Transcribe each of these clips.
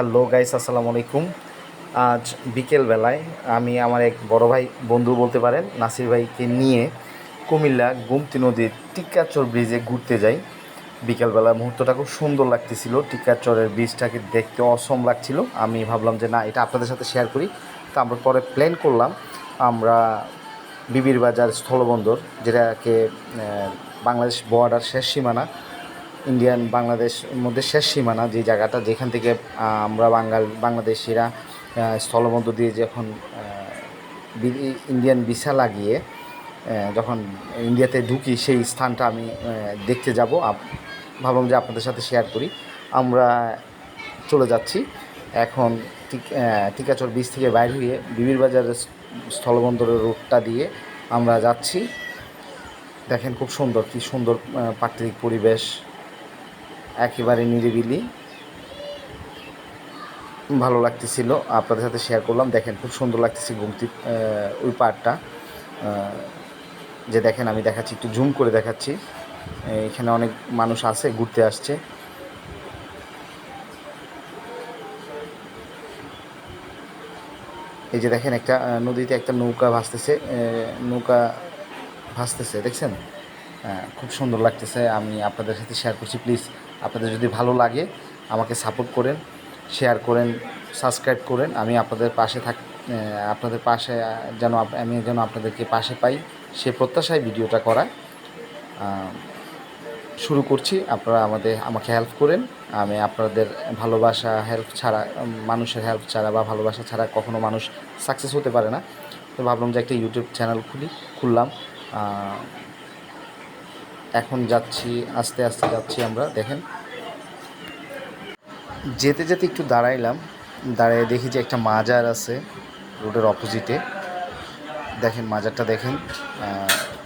Hello guys, আসসালামু আলাইকুম। আজ বিকেলবেলায় আমি আমার এক বড় ভাই, বন্ধু বলতে পারেন, নাসির ভাইকে নিয়ে কুমিল্লা গুমতি নদীর টিক্কাচর ব্রিজে ঘুরতে যাই। বিকেলবেলা মুহূর্তটা খুব সুন্দর লাগতেছিল টিক্কাচরের ব্রিজটাকে দেখতে অসম লাগছিল। আমি ভাবলাম যে না, এটা আপনাদের সাথে শেয়ার করি। তো আমরা পরে প্ল্যান করলাম, আমরা বিবির বাজার স্থলবন্দর, যেটাকে বাংলাদেশ বর্ডার শেষ সীমানা ইন্ডিয়ান বাংলাদেশ মধ্যে শেষ সীমানা যে জায়গাটা, যেখান থেকে আমরা বাঙাল বাংলাদেশিরা স্থলবন্দর দিয়ে যখন ইন্ডিয়ান ভিসা লাগিয়ে যখন ইন্ডিয়াতে ঢুকি, সেই স্থানটা আমি দেখতে যাব। ভাবলাম যে আপনাদের সাথে শেয়ার করি। আমরা চলে যাচ্ছি। এখন টিকাচর বীজ থেকে বাইর হয়ে বিবির বাজারের স্থলবন্দরের রোডটা দিয়ে আমরা যাচ্ছি। দেখেন খুব সুন্দর, কি সুন্দর প্রাকৃতিক পরিবেশ। একেবারে নিরিবিলি। ভালো লাগতেছিল। আপনাদের সাথে শেয়ার করলাম। দেখেন, খুব সুন্দর লাগতেছে গুমতি ওই পার্টটা যে দেখেন, আমি দেখাচ্ছি, একটু জুম করে দেখাচ্ছি। এখানে অনেক মানুষ আছে, ঘুরতে আসছে। এই যে দেখেন, একটা নদীতে একটা নৌকা ভাসতেছে নৌকা ভাসতেছে, দেখছেন? খুব সুন্দর লাগতেছে। আমি আপনাদের সাথে শেয়ার করছি প্লিজ আপনাদের যদি ভালো লাগে আমাকে সাপোর্ট করেন শেয়ার করেন সাবস্ক্রাইব করেন। আমি আপনাদের পাশে থাক আপনাদের পাশে যেন আমি যেন আপনাদেরকে পাশে পাই, সে প্রত্যাশায় ভিডিওটা করা। শুরু করছি। আপনারা আমাদের, আমাকে হেল্প করেন। আমি আপনাদের ভালোবাসা হেল্প ছাড়া, মানুষের হেল্প ছাড়া বা ভালোবাসা ছাড়া কখনো মানুষ সাকসেস হতে পারে না। তো ভাবলাম যে একটা ইউটিউব চ্যানেল খুলি, খুললাম। এখন যাচ্ছি, আস্তে আস্তে যাচ্ছি আমরা, দেখেন। যেতে যেতে একটু দাঁড়াইলাম দাঁড়িয়ে দেখি যে একটা মাজার আছে রোডের অপোজিটে। দেখেন মাজারটা দেখেন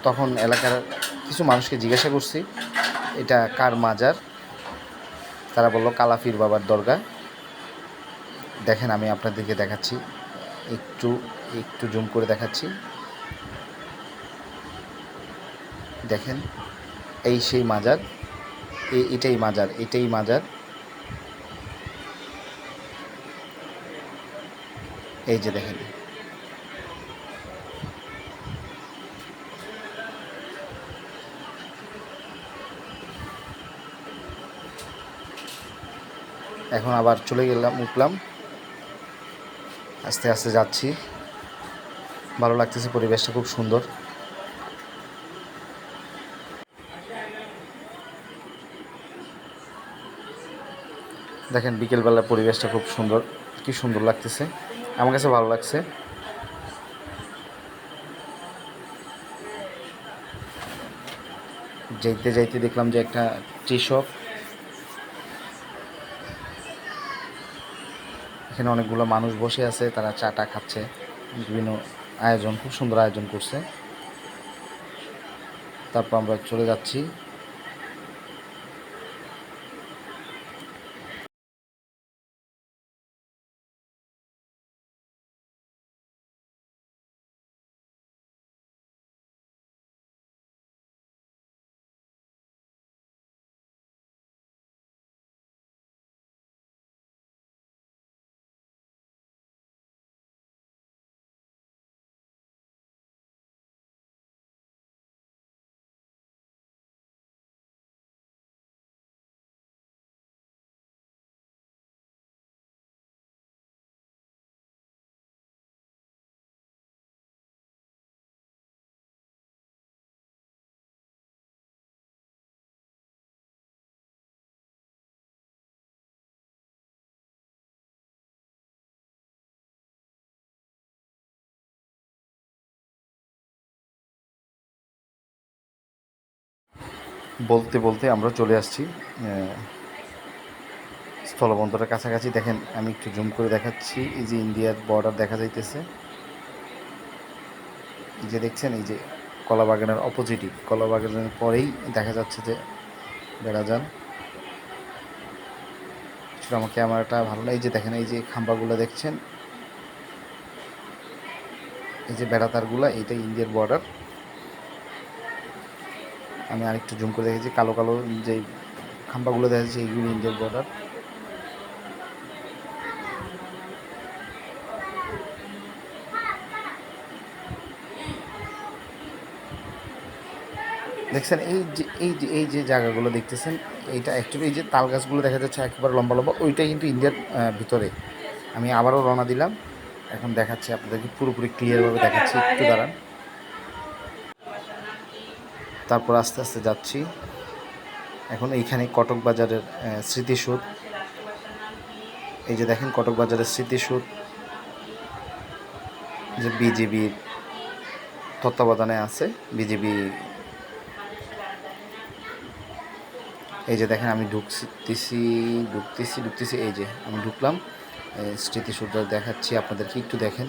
তখন এলাকার কিছু মানুষকে জিজ্ঞাসা করছি, এটা কার মাজার? তারা বলল, কালাফির বাবার দরগা। দেখেন, আমি আপনাদেরকে দেখাচ্ছি, একটু একটু জুম করে দেখাচ্ছি। দেখেন এই সেই মাজার এটাই মাজার এটাই মাজার। এই যে দেখেন। এখন আবার চলে গেলাম, উঠলাম। আস্তে আস্তে যাচ্ছি। ভালো লাগতেছে, পরিবেশটা খুব সুন্দর। দেখেন বিকেলবেলার পরিবেশটা খুব সুন্দর। কি সুন্দর লাগতেছে। আমার কাছে ভালো লাগছে। যাইতে যাইতে দেখলাম যে একটা টি শপ এখানে অনেকগুলো মানুষ বসে আছে, তারা চাটা খাচ্ছে। বিভিন্ন আয়োজন, খুব সুন্দর আয়োজন করছে। তারপর আমরা চলে যাচ্ছি। বলতে বলতে আমরা চলে আসছি স্থলবন্দরের কাছাকাছি। দেখেন, আমি একটু জুম করে দেখাচ্ছি। এই যে ইন্ডিয়ার বর্ডার দেখা যাইতেছে। এই যে দেখছেন, এই যে কলা বাগানের অপোজিটই কলা বাগানের পরেই দেখা যাচ্ছে যে বেড়াজান আসলে আমার ক্যামেরাটা ভালো লাগে যে দেখেন, এই যে খাম্বাগুলো দেখছেন? এই যে বেড়াতারগুলো, এইটা ইন্ডিয়ার বর্ডার আমি আরেকটু জুম করে দেখেছি, কালো কালো যে খাম্পাগুলো দেখা যাচ্ছে এইগুলো ইন্ডিয়ার বর্ডার দেখছেন, এই যে এই যে এই যে জায়গাগুলো দেখতেছেন, এইটা অ্যাকচুয়ালি এই যে তাল গাছগুলো দেখা যাচ্ছে একেবারে লম্বা লম্বা, ওইটাই কিন্তু ইন্ডিয়ার ভিতরে। আমি আবারও রওনা দিলাম, এখন দেখাচ্ছি আপনাদেরকে পুরোপুরি ক্লিয়ারভাবে দেখাচ্ছি, একটু দাঁড়ান। তারপর আস্তে আস্তে যাচ্ছি। এখন এইখানে কটক বাজারের আহ, স্মৃতিসৌধ এই যে দেখেন কটক বাজারের স্মৃতিসৌধ যে বিজেপির তত্ত্বাবধানে আছে বিজেপি এই যে দেখেন আমি ঢুকতেছি ঢুকতেছি ঢুকতেছি এই যে আমি ঢুকলাম। স্মৃতিসৌধ দেখাচ্ছি আপনাদেরকে একটু দেখেন।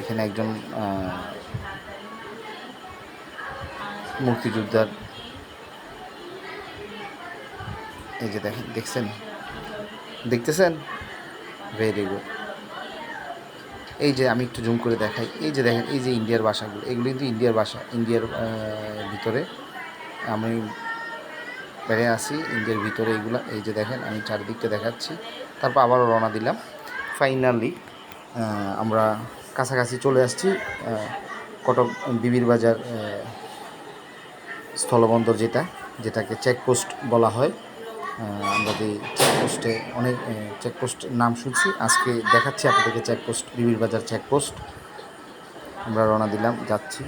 এখানে একজন মুক্তিযোদ্ধার এই যে দেখেন, দেখছেন? দেখতেছেন? ভেরি গুড এই যে আমি একটু জুম করে দেখাই, এই যে দেখেন, এই যে ইন্ডিয়ার ভাষাগুলো এগুলো কিন্তু ইন্ডিয়ার ভাষা ইন্ডিয়ার ভিতরে। আমি বেড়ে আসি ইন্ডিয়ার ভিতরে এগুলো, এই যে দেখেন, আমি চারিদিকটা দেখাচ্ছি। তারপর আবারও রওনা দিলাম। ফাইনালি আমরা কাছাকাছি চলে আসছি কটক বিবির বাজার স্থলবন্দর যেটা, যেটাকে চেকপোস্ট বলা হয়। আমরা যে চেকপোস্টে অনেক চেকপোস্ট নাম শুনছি। আজকে দেখাচ্ছি আপনাদেরকে চেকপোস্ট বিবির বাজার চেকপোস্ট আমরা রওনা দিলাম, যাচ্ছি।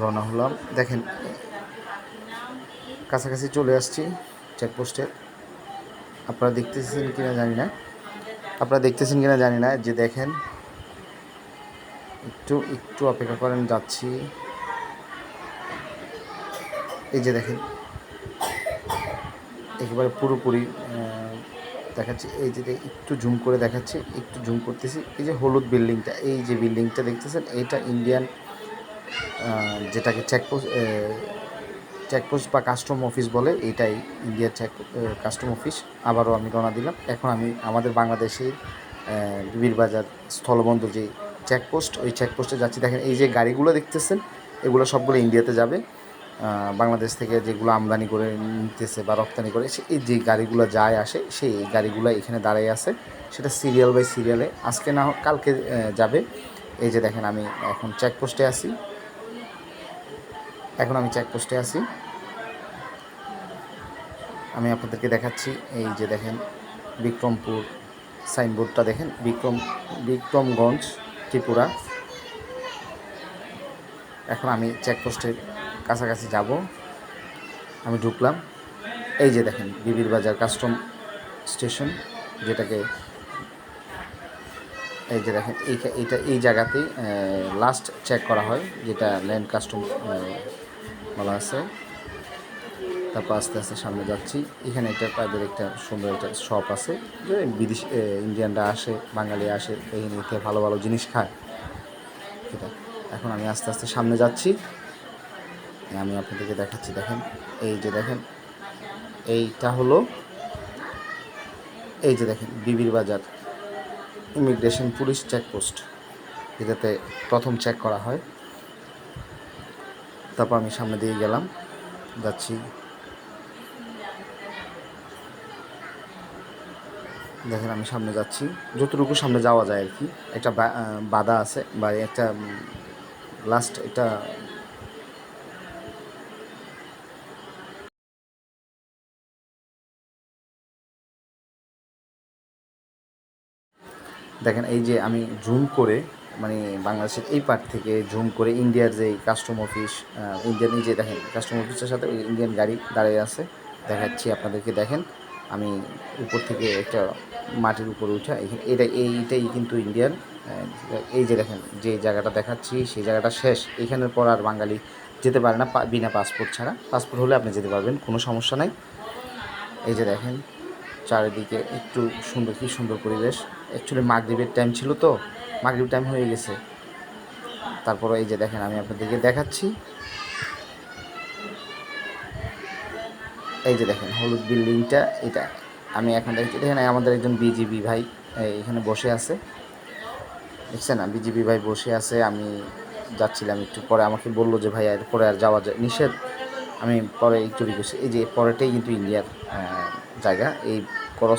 রওনা হলাম। দেখেন, কাছাকাছি চলে আসছি চেকপোস্টের আপনারা দেখতেছেন কিনা জানি না। আপনারা দেখতেছেন কিনা জানি না, যে দেখেন, একটু একটু অপেক্ষা করেন, যাচ্ছি। এই যে দেখেন, একেবারে পুরোপুরি দেখাচ্ছি। এই যে একটু জুম করে দেখাচ্ছি, একটু জুম করতেছি। এই যে হলুদ বিল্ডিংটা, এই যে বিল্ডিংটা দেখতেছেন, এটা ইন্ডিয়ান যেটাকে চেকপোস্ট চেকপোস্ট বা কাস্টম অফিস বলে, এটাই ইন্ডিয়ার চেক কাস্টম অফিস আবারও আমি রওনা দিলাম। এখন আমি আমাদের বাংলাদেশের বিবির বাজার স্থলবন্দর যে চেকপোস্ট ওই চেকপোস্টে যাচ্ছি। দেখেন, এই যে গাড়িগুলো দেখতেছেন, এগুলো সবগুলো ইন্ডিয়াতে যাবে। বাংলাদেশ থেকে যেগুলো আমদানি করে নিতেছে বা রপ্তানি করে এই যে গাড়িগুলো যায়, আসে, সেই গাড়িগুলো এখানে দাঁড়িয়ে আছে। সেটা সিরিয়াল বাই সিরিয়ালে আজকে না কালকে যাবে। এই যে দেখেন, আমি এখন চেকপোস্টে আছি। এখন আমি চেকপোস্টে আছি। আমি আপনাদেরকে দেখাচ্ছি, এই যে দেখেন, বিক্রমপুর সাইনবোর্ডটা দেখেন, বিক্রম, বিক্রমগঞ্জ, ত্রিপুরা। এখন আমি চেকপোস্টের কাছাকাছি যাব। আমি ঢুকলাম। এই যে দেখেন, বিবির বাজার কাস্টম স্টেশন যেটাকে এই যে দেখেন এই এইটা, এই জায়গাতেই লাস্ট চেক করা হয়, যেটা ল্যান্ড কাস্টম বলা আছে। তারপর আস্তে আস্তে সামনে যাচ্ছি। এখানে একটা তাদের একটা সুন্দর একটা শপ আছে। বিদেশ ইন্ডিয়ানরা আসে, বাঙালি আসে এখানে থেকে ভালো ভালো জিনিস খায়। এটা। এখন আমি আস্তে আস্তে সামনে যাচ্ছি। আমি আপনাদেরকে দেখাচ্ছি, দেখেন। এই যে দেখেন, এইটা হলো, এই যে দেখেন, বিবির বাজার। ইমিগ্রেশন পুলিশ চেকপোস্ট এটাতে প্রথম চেক করা হয়। তারপর আমি সামনে দিয়ে গেলাম, যাচ্ছি। দেখেন আমি সামনে যাচ্ছি। যতটুকু সামনে যাওয়া যায় আর কি। একটা বাধা আছে বা একটা লাস্ট একটা দেখেন এই যে আমি জুম করে মানে বাংলাদেশের এই পার্ট থেকে জুম করে ইন্ডিয়ার যে কাস্টম অফিস ইন্ডিয়ান নিজে দেখেন কাস্টম অফিসের সাথে ওই ইন্ডিয়ান গাড়ি দাঁড়িয়ে আছে। দেখাচ্ছি আপনাদেরকে, দেখেন। আমি উপর থেকে একটা মাটির উপরে উঠা এখানে এটা এইটাই কিন্তু ইন্ডিয়ান এই যে দেখেন, যে জায়গাটা দেখাচ্ছি, সেই জায়গাটা শেষ। এখানের পর আর বাঙালি যেতে পারে না বিনা পাসপোর্ট ছাড়া। পাসপোর্ট হলে আপনি যেতে পারবেন, কোনো সমস্যা নাই। এই যে দেখেন, চারিদিকে একটু সুন্দর, কি সুন্দর পরিবেশ। অ্যাকচুয়ালি মাগরীবের টাইম ছিল তো। মাগরীব টাইম হয়ে গেছে। তারপরে এই যে দেখেন, আমি আপনাদেরকে দেখাচ্ছি। এই যে দেখেন, হলুদ বিল্ডিংটা, এটা আমি এখন দেখছি দেখেন আমাদের একজন বিজিবি ভাই এখানে বসে আছে। দেখছেন বিজিবি ভাই বসে আছে, আমি যাচ্ছিলাম একটু পরে, আমাকে বলল যে, ভাই এরপরে আর যাওয়া যায় নিষেধ। আমি পরে একটু রিকোয়েস্ট এই যে পরেটাই কিন্তু ইন্ডিয়ার জায়গা। এই ক্রস